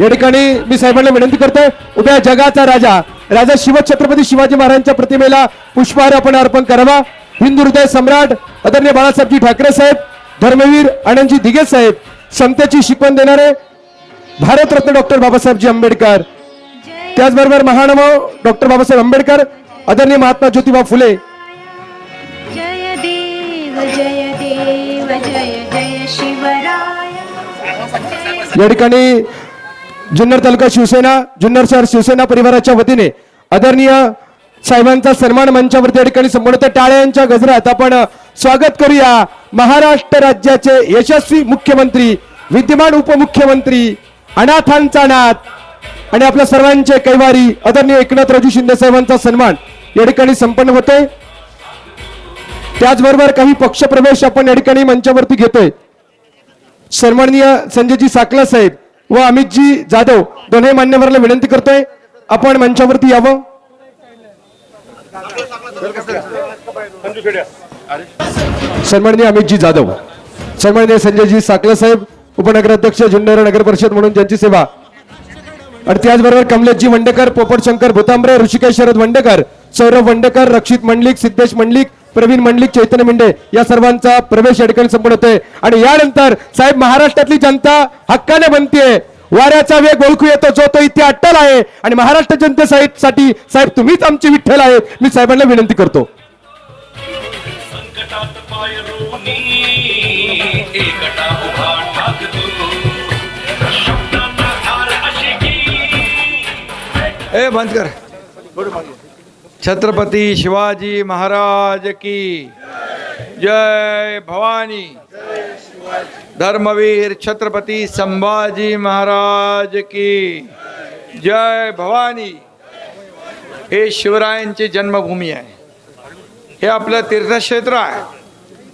या ठिकाणी मी साहेबांना विनंती करतोय उद्या जगाचा राजा राजा शिवछत्रपती शिवाजी महाराजांच्या प्रतिमेला पुष्पहार आपण अर्पण करावा. हिंदू हृदय सम्राट आदरणीय बाळासाहेबजी ठाकरे साहेब धर्मवीर आनंदजी दिगे साहेब समतेची शिकवण देणारे भारतरत्न डॉक्टर बाबासाहेबजी आंबेडकर. त्याचबरोबर महानुभाव डॉक्टर बाबासाहेब आंबेडकर आदरणीय महात्मा ज्योतिबा फुले. जय देव जय देव जय जय शिवराय. या ठिकाणी जुन्नर तालुका शिवसेना जुन्नर शहर शिवसेना परिवाराच्या वतीने आदरणीय साहेबांचा सन्मान मंचावरती या ठिकाणी संपूर्ण टाळ्यांच्या गजरात आपण स्वागत करूया. महाराष्ट्र राज्याचे यशस्वी मुख्यमंत्री विद्यमान उपमुख्यमंत्री अनाथांचा नाथ आणि आपल्या सर्वांचे कैवारी आदरणीय एकनाथरावजी शिंदे साहेबांचा सन्मान या ठिकाणी संपन्न होतोय. त्याचबरोबर काही पक्षप्रवेश आपण या ठिकाणी मंचावरती घेतोय. सन्माननीय संजयजी साकला साहेब व अमितजी जाधव दोन्ही मान्यवराला विनंती करतोय. आपण मंचावरती यावं. सन्माननीय अमितजी जाधव सन्माननीय संजयजी साकले साहेब उपनगराध्यक्ष जुन्नर नगर परिषद म्हणून ज्यांची सेवा. आणि त्याचबरोबर कमलेशजी वंडेकर पोपट शंकर भूतांबरे ऋषिकेश शरद वंडेकर सौरभ वंडेकर रक्षित मंडलिक सिद्धेश मंडलिक प्रवीण मंडलिक चैतन्य मेंढे या सर्वांचा प्रवेश या ठिकाणी संपूर्ण होतोय. आणि यानंतर साहेब महाराष्ट्रातली जनता हक्काने बनतेय. वाऱ्याचा वेग ओळखू येतो जो तो इथे अट्टल आहे. आणि महाराष्ट्र जनतेसाठी साहेब तुम्हीच आमचे विठ्ठल आहे. मी साहेबांना विनंती करतो. संकटात पाय रोवणी एकटा उभा टाकतो शब्दांना धार अशी की ए बंद कर. छत्रपती शिवाजी महाराज की जय भवानी। धर्मवीर छत्रपती संभाजी महाराज की जय भवानी। हे शिवरायांची जन्मभूमी आहे। हे आपलं तीर्थक्षेत्र आहे।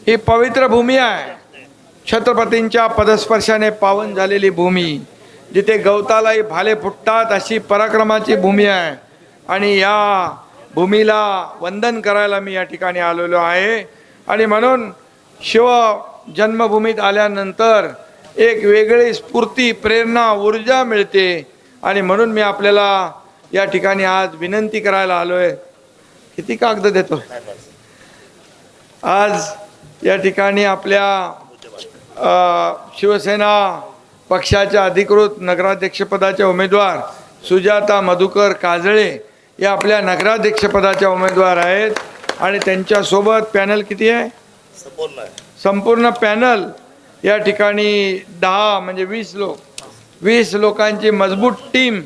ही पवित्र भूमी आहे। छत्रपतींच्या पदस्पर्शाने पावन झालेली भूमी जिथे गवतालाही भाले फुटतात अशी पराक्रमाची भूमी आहे। आणि या भूमीला वंदन करायला मी या ठिकाणी आलेलो आहे. आणि म्हणून शिव जन्मभूमीत आल्यानंतर एक वेगळी स्फूर्ती प्रेरणा ऊर्जा मिळते. आणि म्हणून मी आपल्याला या ठिकाणी आज विनंती करायला आलो आहे किती कागद देतो? आज या ठिकाणी आपल्या शिवसेना पक्षाच्या अधिकृत नगराध्यक्षपदाचे उमेदवार सुजाता मधुकर काजळे या आपल्या नगराध्यक्षपदाच्या उमेदवार आहेत. आणि त्यांच्यासोबत पॅनल किती आहे? संपूर्ण पॅनल या ठिकाणी दहा म्हणजे वीस लोक. वीस लोकांची मजबूत टीम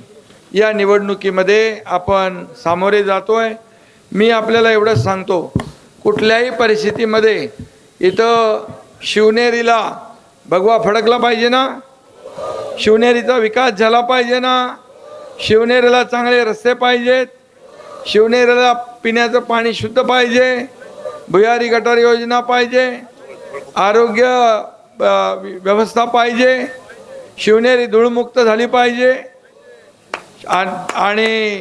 या निवडणुकीमध्ये आपण सामोरे जातोय. मी आपल्याला एवढंच सांगतो कुठल्याही परिस्थितीमध्ये इथं शिवनेरीला भगवा फडकला पाहिजे ना? शिवनेरीचा विकास झाला पाहिजे ना? शिवनेरीला चांगले रस्ते पाहिजेत. शिवनेरीला पिण्याचं पाणी शुद्ध पाहिजे भुयारी गटार योजना पाहिजे आरोग्य व्यवस्था पाहिजे शिवनेरी धूळमुक्त झाली पाहिजे आणि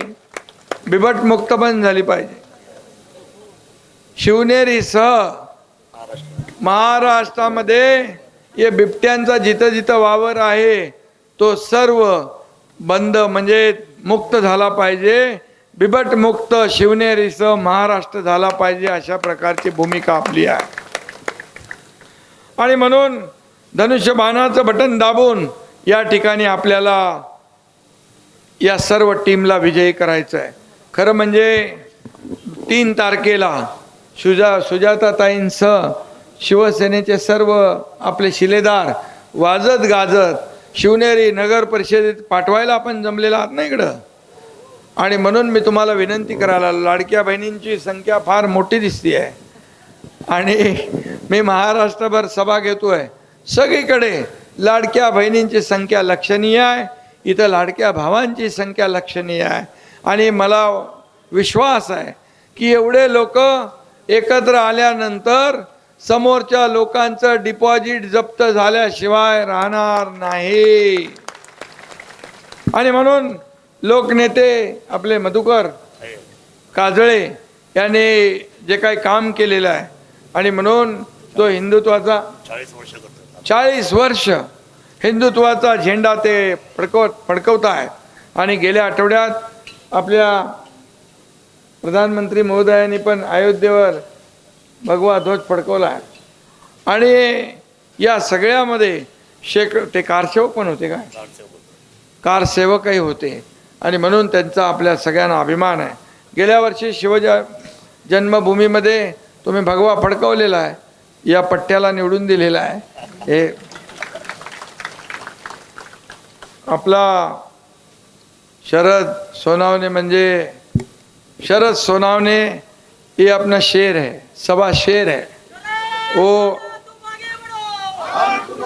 बिबटमुक्त पण झाली पाहिजे. शिवनेरीसह महाराष्ट्रामध्ये हे बिबट्यांचा जिथं जिथं वावर आहे तो सर्व बंद म्हणजे मुक्त झाला पाहिजे. बिबटमुक्त शिवनेरीचं महाराष्ट्र झाला पाहिजे अशा प्रकारची भूमिका आपली आहे. आणि म्हणून धनुष्यबाणाचं बटन दाबून या ठिकाणी आपल्याला या सर्व टीमला विजयी करायचं आहे खरं म्हणजे तीन तारखेला सुजा सुजाताताईंसह शिवसेनेचे सर्व आपले शिलेदार वाजत गाजत शिवनेरी नगर परिषदेत पाठवायला आपण जमलेला आहात ना इकडं? आणि म्हणून मी तुम्हाला विनंती करायला लाडक्या बहिणींची संख्या फार मोठी दिसती आहे आणि मी महाराष्ट्रभर सभा घेतोय. सगळीकडे लाडक्या बहिणींची संख्या लक्षणीय आहे. इथं लाडक्या भावांची संख्या लक्षणीय आहे. आणि मला विश्वास आहे की एवढे लोक एकत्र आल्यानंतर समोरच्या लोकांचं डिपॉझिट जप्त झाल्याशिवाय राहणार नाही. आणि म्हणून लोकनेते आपले मधुकर काजळे याने जे काही काम केलेलं आहे आणि म्हणून तो हिंदुत्वाचा चाळीस वर्ष हिंदुत्वाचा झेंडा ते फडकवत फडकवत आहेत. आणि गेल्या आठवड्यात आपल्या प्रधानमंत्री महोदयांनी पण अयोध्येवर भगवा ध्वज फडकवला आहे. आणि या सगळ्यामध्ये शेक ते कारसेवक पण होते काय कारसेवकही होते. आणि म्हणून त्यांचा आपल्या सगळ्यांना अभिमान आहे. गेल्या वर्षी शिवज जन्मभूमीमध्ये तुम्ही भगवा फडकवलेला आहे. या पट्ट्याला निवडून दिलेला आहे. हे आपला शरद सोनावणे म्हणजे शरद सोनावणे ये अपना शेर है सभा शेर है वो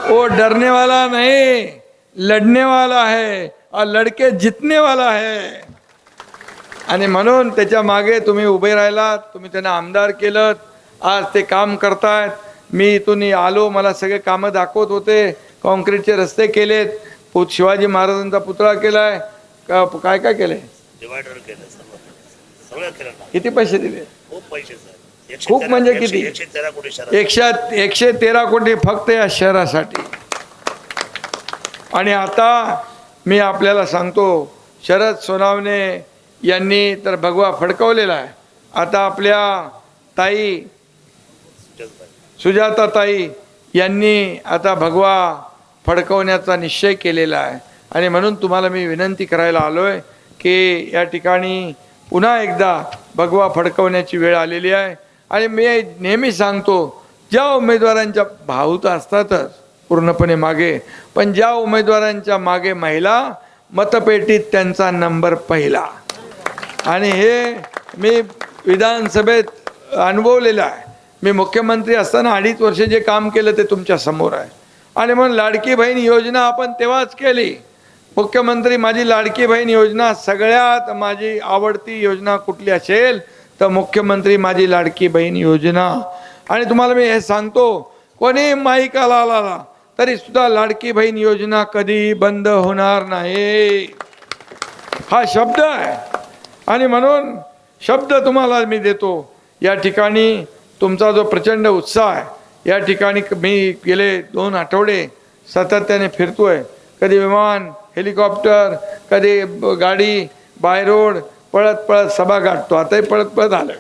वो डरने वाला नहीं. लढने वाला है और लड़के जितने वाला है। आणि म्हणून त्याच्यामागे तुम्ही उभे राहिलात तुम्ही त्यांना आमदार केलं आज ते काम करतायत. मी इथून आलो मला सगळे कामं दाखवत होते कॉन्क्रीटचे रस्ते केलेत पु शिवाजी महाराजांचा पुतळा केलाय. का काय काय केलंय? किती पैसे दिले? खूप म्हणजे किती? एकशे एकशे तेरा कोटी फक्त या शहरासाठी. आणि आता मी आपल्याला सांगतो शरद सोनावणे यांनी तर भगवा फडकवलेला आहे. आता आपल्या ताई सुजाता ताई यांनी आता भगवा फडकवण्याचा निश्चय केलेला आहे. आणि म्हणून तुम्हाला मी विनंती करायला आलो आहे की या ठिकाणी पुन्हा एकदा भगवा फडकवण्याची वेळ आलेली आहे. आणि मी नेहमी सांगतो ज्या उमेदवारांच्या भाऊ असतातच पूर्णपणे मागे. पण ज्या उमेदवारांच्या मागे महिला मतपेटीत त्यांचा नंबर पहिला. आणि हे मी विधानसभेत अनुभवलेलं आहे. मी मुख्यमंत्री असताना अडीच वर्ष जे काम केलं ते तुमच्यासमोर आहे. आणि म्हणून लाडकी बहीण योजना आपण तेव्हाच केली. मुख्यमंत्री माझी लाडकी बहीण योजना सगळ्यात माझी आवडती योजना कुठली असेल तर मुख्यमंत्री माझी लाडकी बहीण योजना. आणि तुम्हाला मी हे सांगतो कोणी माईकाला आला. तरी सुद्धा लाडकी बहीण योजना कधी बंद होणार नाही. हा शब्द आहे. आणि म्हणून शब्द तुम्हाला मी देतो. या ठिकाणी तुमचा जो प्रचंड उत्साह आहे या ठिकाणी मी गेले दोन आठवडे सातत्याने फिरतोय. कधी विमान हेलिकॉप्टर कधी गाडी बाय रोड पळत पळत सभा गाठतो. आताही पळत पळत आलं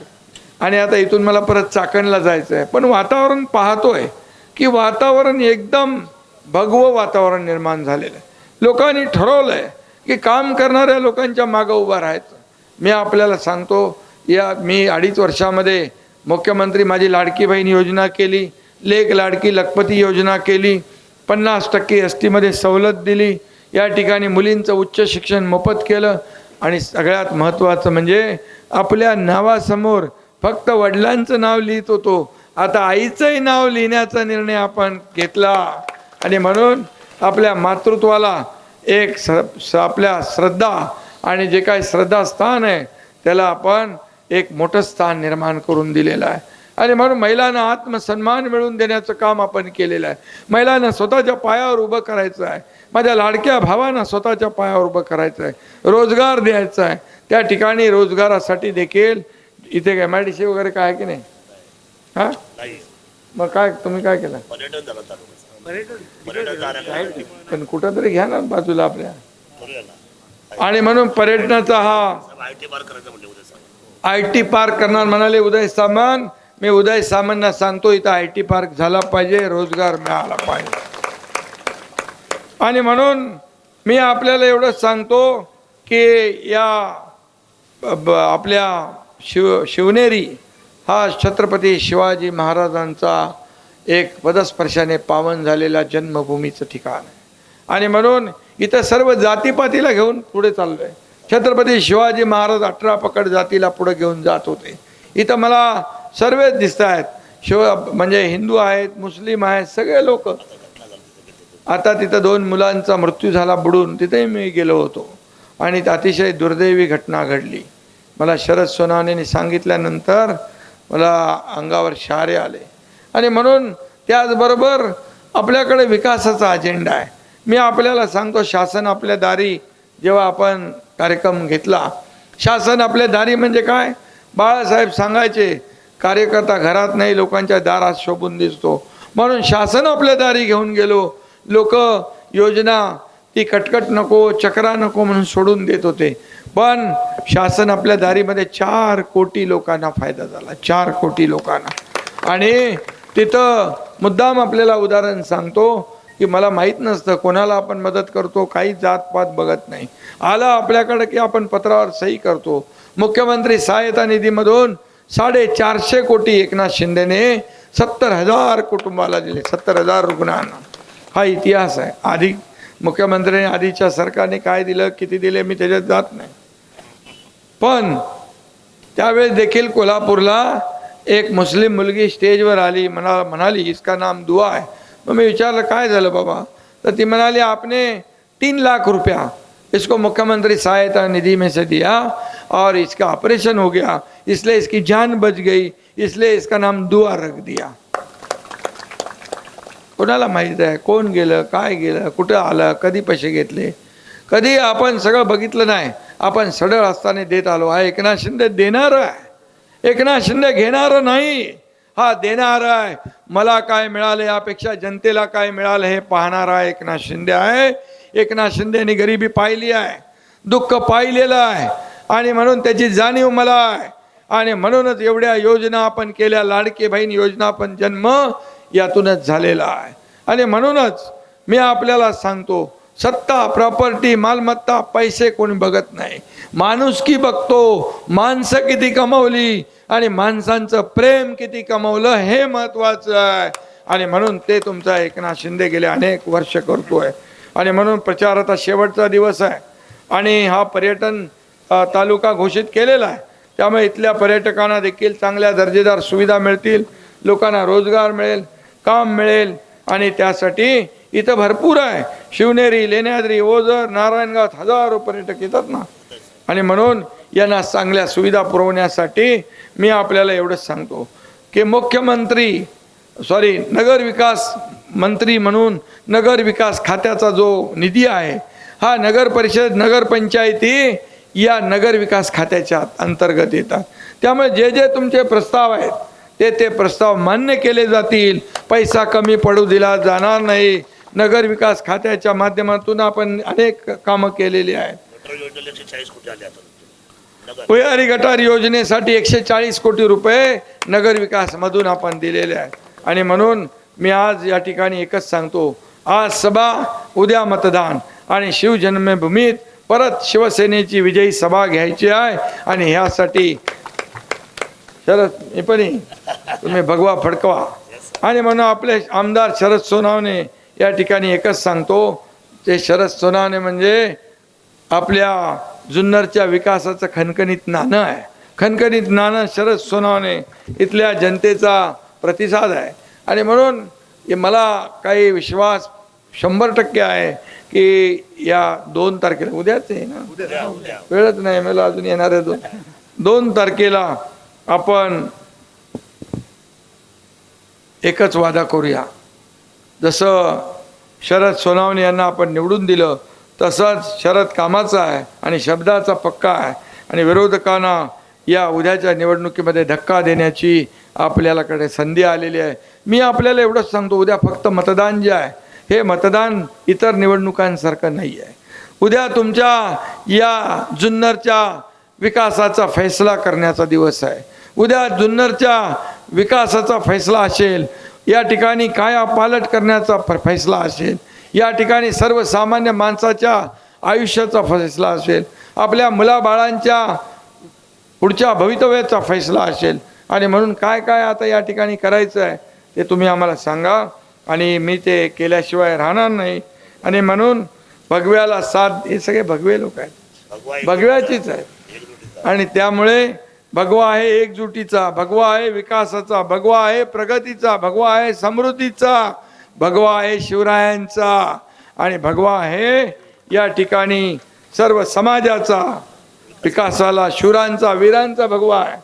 आणि आता इथून मला परत चाकणला जायचं आहे पण वातावरण पाहतोय. की वातावरण एकदम भगवं वातावरण निर्माण झालेलं आहे. लोकांनी ठरवलंय की काम करणाऱ्या लोकांच्या मागं उभं राहायचं. मी आपल्याला सांगतो या मी अडीच वर्षामध्ये मुख्यमंत्री माझी लाडकी बहीण योजना केली लेख लाडकी लखपती योजना केली पन्नास टक्के एस टीमध्ये सवलत दिली या ठिकाणी मुलींचं उच्च शिक्षण मोफत केलं आणि सगळ्यात महत्त्वाचं म्हणजे आपल्या नावासमोर फक्त वडिलांचं नाव लिहित होतो आता आईचंही नाव लिहिण्याचा निर्णय आपण घेतला. आणि म्हणून आपल्या मातृत्वाला एक स आपल्या श्रद्धा आणि जे काही श्रद्धास्थान आहे त्याला आपण एक मोठं स्थान निर्माण करून दिलेलं आहे. आणि म्हणून महिलांना आत्मसन्मान मिळवून देण्याचं काम आपण केलेलं आहे. महिलांना स्वतःच्या पायावर उभं करायचं आहे. माझ्या लाडक्या भावांना स्वतःच्या पायावर उभं करायचं आहे. रोजगार द्यायचा आहे. त्या ठिकाणी रोजगारासाठी देखील इथे एम आय डी सी वगैरे काय आहे की नाही? हा? नाही. मग काय तुम्ही काय केलं? पर्यटन झालं तालुक्याचं. पर्यटन. झालं. पण कुठं तरी घ्या ना बाजूला आपल्या. करूया ना. आणि म्हणून पर्यटनाचा हा आय टी पार्क करायचं म्हणजे उद्या सांग आय टी पार्क करणार म्हणाले उदय सामंत. मी उदय सामंतना सांगतो इथं आय टी पार्क झाला पाहिजे रोजगार मिळाला पाहिजे. आणि म्हणून मी आपल्याला एवढंच सांगतो की या ब- ब- आपल्या शिव शिवनेरी हा छत्रपती शिवाजी महाराजांचा एक पदस्पर्शाने पावन झालेला जन्मभूमीचं ठिकाण आहे. आणि म्हणून इथं सर्व जातीपातीला घेऊन पुढे चाललोय. छत्रपती शिवाजी महाराज अठरा पकड जातीला पुढे घेऊन जात होते. इथं मला सर्वच दिसत आहेत. शिव म्हणजे हिंदू आहेत मुस्लिम आहेत सगळे लोक. आता तिथं दोन मुलांचा मृत्यू झाला बुडून तिथेही मी गेलो होतो. आणि अतिशय दुर्दैवी घटना घडली. मला शरद सोनावणेने सांगितल्यानंतर मला अंगावर शहारे आले. आणि म्हणून त्याचबरोबर आपल्याकडे विकासाचा अजेंडा आहे. मी आपल्याला सांगतो शासन आपल्या दारी जेव्हा आपण कार्यक्रम घेतला शासन आपल्या दारी म्हणजे काय? बाळासाहेब सांगायचे कार्यकर्ता घरात नाही लोकांच्या दारात शोभून दिसतो. म्हणून शासन आपल्या दारी घेऊन गेलो. लोक योजना ती कटकट नको चक्रा नको म्हणून सोडून देत होते. पण शासन आपल्या दारीमध्ये चार कोटी लोकांना फायदा झाला चार कोटी लोकांना. आणि तिथं मुद्दाम आपल्याला उदाहरण सांगतो की मला माहीत नसतं कोणाला आपण मदत करतो काही जातपात बघत नाही. आलं आपल्याकडं की आपण पत्रावर सही करतो. मुख्यमंत्री सहायता निधीमधून साडेचारशे कोटी एकनाथ शिंदेने सत्तर हजार कुटुंबाला दिले सत्तर हजार रुग्णांना. हा इतिहास आहे. आधी मुख्यमंत्र्यांनी आधीच्या सरकारने काय दिलं किती दिले मी त्याच्यात जात नाही. पण त्यावेळेस देखील कोल्हापूरला एक मुस्लिम मुलगी स्टेजवर आली म्हणा म्हणाली इसका नाम दुआ आहे मग मी विचारलं काय झालं बाबा? तर ती म्हणाली आपने तीन लाख रुपया इसको मुख्यमंत्री सहायता निधि में से दिया और इसका ऑपरेशन हो गया इसलिए इसकी जान बच गई इसलिए इसका नाम दुआ रख दिया. कोणाला माहीत आहे? कोण गेलं? काय गेलं? कुठं आलं? कधी पैसे घेतले? कधी आपण सगळं बघितलं नाही. आपण सडळ असताना देत आलो हा एकनाथ शिंदे देणार आहे. एकनाथ शिंदे घेणार नाही. हा देणार आहे. मला काय मिळालं यापेक्षा जनतेला काय मिळालं हे पाहणारा एकनाथ शिंदे आहे. एकनाथ शिंदेनी गरिबी पाहिली आहे. दुःख पाहिलेलं आहे. आणि म्हणून त्याची जाणीव मला आहे. आणि म्हणूनच एवढ्या योजना आपण केल्या. लाडके बहीण योजना पण जन्म यातूनच झालेला आहे. आणि म्हणूनच मी आपल्याला सांगतो सत्ता प्रॉपर्टी मालमत्ता पैसे कोणी बघत नाही. माणूस की बघतो? माणसं किती कमवली? आणि माणसांचं प्रेम किती कमवलं? हे महत्वाचं आहे. आणि म्हणून ते तुमचा एकनाथ शिंदे गेले अनेक वर्ष करतोय. आणि म्हणून प्रचार आता शेवटचा दिवस आहे. आणि हा पर्यटन तालुका घोषित केलेला आहे. त्यामुळे इथल्या पर्यटकांना देखील चांगल्या दर्जेदार सुविधा मिळतील. लोकांना रोजगार मिळेल काम मिळेल. आणि त्यासाठी इथं भरपूर आहे. शिवनेरी लेण्याद्री ओझर नारायणगावात हजारो पर्यटक येतात ना. आणि म्हणून यांना चांगल्या सुविधा पुरवण्यासाठी मी आपल्याला एवढंच सांगतो की मुख्यमंत्री सॉरी नगर विकास मंत्री म्हणून नगर विकास खात्याचा जो निधी आहे हा नगर परिषद नगरपंचायती या नगर विकास खात्याच्या अंतर्गत येतात. त्यामुळे जे जे तुमचे प्रस्ताव आहेत ते ते प्रस्ताव मान्य केले जातील. पैसा कमी पडू दिला जाणार नाही. नगर विकास खात्याच्या माध्यमातून आपण अनेक कामं केलेली आहेत. भुयारी गटार योजनेसाठी एकशे चाळीस कोटी रुपये नगर विकास मधून आपण दिलेले आहे आणि म्हणून मी आज या ठिकाणी एकच सांगतो आज सभा उद्या मतदान आणि शिवजन्मभूमीत परत शिवसेनेची विजयी सभा घ्यायची आहे आणि ह्यासाठी शरद हे पण. तुम्ही भगवा फडकवा. आणि म्हणून आपले आमदार शरद सोनावणे या ठिकाणी एकच सांगतो ते शरद सोनावणे म्हणजे आपल्या जुन्नरच्या विकासाचं खणखणीत नाणं आहे. खणखणीत नाणं शरद सोनावणे इथल्या जनतेचा प्रतिसाद आहे. आणि म्हणून मला काही विश्वास शंभर टक्के आहे की या दोन तारखेला उद्याच आहे ना? उद्या उद्या वेळच नाही मला अजून येणार आहे दोन. दोन तारखेला आपण एकच वादा करूया. जसं शरद सोनावणे यांना आपण निवडून दिलं तसंच शरद कामाचा आहे आणि शब्दाचा पक्का आहे. आणि विरोधकांना या उद्याच्या निवडणुकीमध्ये धक्का देण्याची आपल्यालाकडे संधी आलेली आहे. मी आपल्याला एवढंच सांगतो उद्या फक्त मतदान जे आहे हे मतदान इतर निवडणुकांसारखं नाही आहे. उद्या तुमच्या या जुन्नरच्या विकासाचा फैसला करण्याचा दिवस आहे. उद्या जुन्नरच्या विकासाचा फैसला असेल या ठिकाणी काया पालट करण्याचा फैसला असेल. या ठिकाणी सर्वसामान्य माणसाच्या आयुष्याचा फैसला असेल. आपल्या मुलाबाळांच्या पुढच्या भवितव्याचा फैसला असेल. आणि म्हणून काय काय आता या ठिकाणी करायचं आहे ते तुम्ही आम्हाला सांगा. आणि मी ते केल्याशिवाय राहणार नाही. आणि म्हणून भगव्याला साथ हे सगळे भगवे लोक आहेत. भगव्याचीच आहे एकजुटीचा. आणि त्यामुळे भगवा आहे एकजुटीचा भगवा आहे विकासाचा भगवा आहे प्रगतीचा भगवा आहे समृद्धीचा भगवा आहे शिवरायांचा आणि भगवा आहे या ठिकाणी सर्व समाजाचा विकासाला शूरांचा वीरांचा भगवा आहे.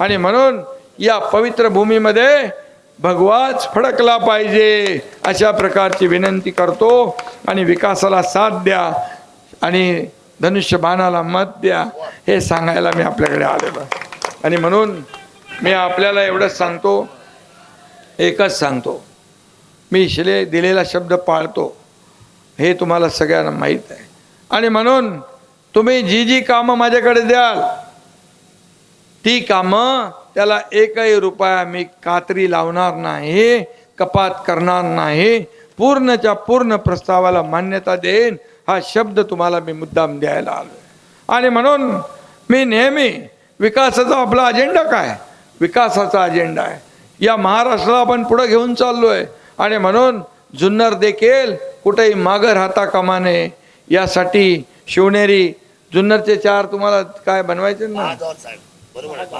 आणि म्हणून या पवित्र भूमीमध्ये भगवाच फडकला पाहिजे अशा प्रकारची विनंती करतो आणि विकासाला साथ द्या आणि धनुष्यबाणाला मत द्या हे सांगायला मी आपल्याकडे आलेलो आणि म्हणून मी आपल्याला एवढंच सांगतो एकच सांगतो. मी शिले दिलेला शब्द पाळतो हे तुम्हाला सगळ्यांना माहीत आहे. आणि म्हणून तुम्ही जी जी कामं माझ्याकडे द्याल ती कामं त्याला एकही रुपया मी कात्री लावणार नाही कपात करणार नाही पूर्णच्या पूर्ण प्रस्तावाला मान्यता देईन हा शब्द तुम्हाला मी मुद्दाम द्यायला आलो आणि म्हणून मी नेहमी विकासाचा आपला अजेंडा काय? विकासाचा अजेंडा आहे. या महाराष्ट्राला आपण पुढे घेऊन चाललोय. आणि म्हणून जुन्नर देखील कुठेही मागं राहता कामा नये. यासाठी शिवनेरी जुन्नरचे चार तुम्हाला काय बनवायचे ना?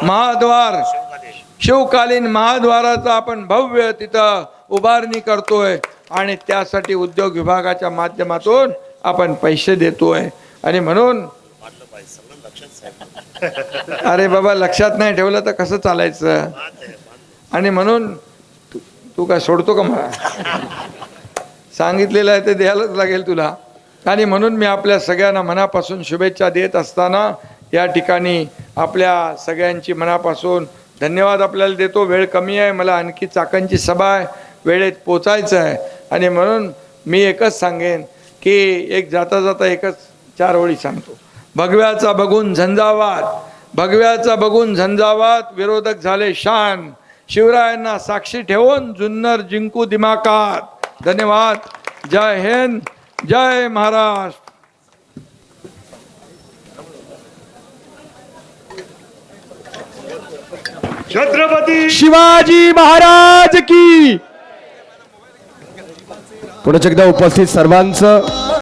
महाद्वार आहे. शिवकालीन महाद्वाराचं आपण भव्य तिथं उभारणी करतोय. आणि त्यासाठी उद्योग विभागाच्या माध्यमातून आपण पैसे देतोय. आणि म्हणून अरे बाबा लक्षात नाही ठेवलं तर कसं चालायचं? आणि म्हणून तू तू काय सोडतो का मला? सांगितलेलं आहे ते द्यायलाच लागेल तुला. आणि म्हणून मी आपल्या सगळ्यांना मनापासून शुभेच्छा देत असताना या ठिकाणी आपल्या सगळ्यांची मनापासून धन्यवाद आपल्याला देतो. वेळ कमी आहे मला आणखी चाकांची सभा आहे वेळेत पोचायचं आहे. आणि म्हणून मी एकच सांगेन की एक जाता जाता एकच चार ओळी सांगतो. भगव्याचा बघून झंझावात. भगव्याचा बघून झंझावात विरोधक झाले शान. शिवरायांना साक्षी ठेवून जुन्नर जिंकू दिमाकात धन्यवाद. जय हिंद. जय महाराष्ट्र. छत्रपती शिवाजी महाराज की पुन्हा एकदा उपस्थित सर्वांचं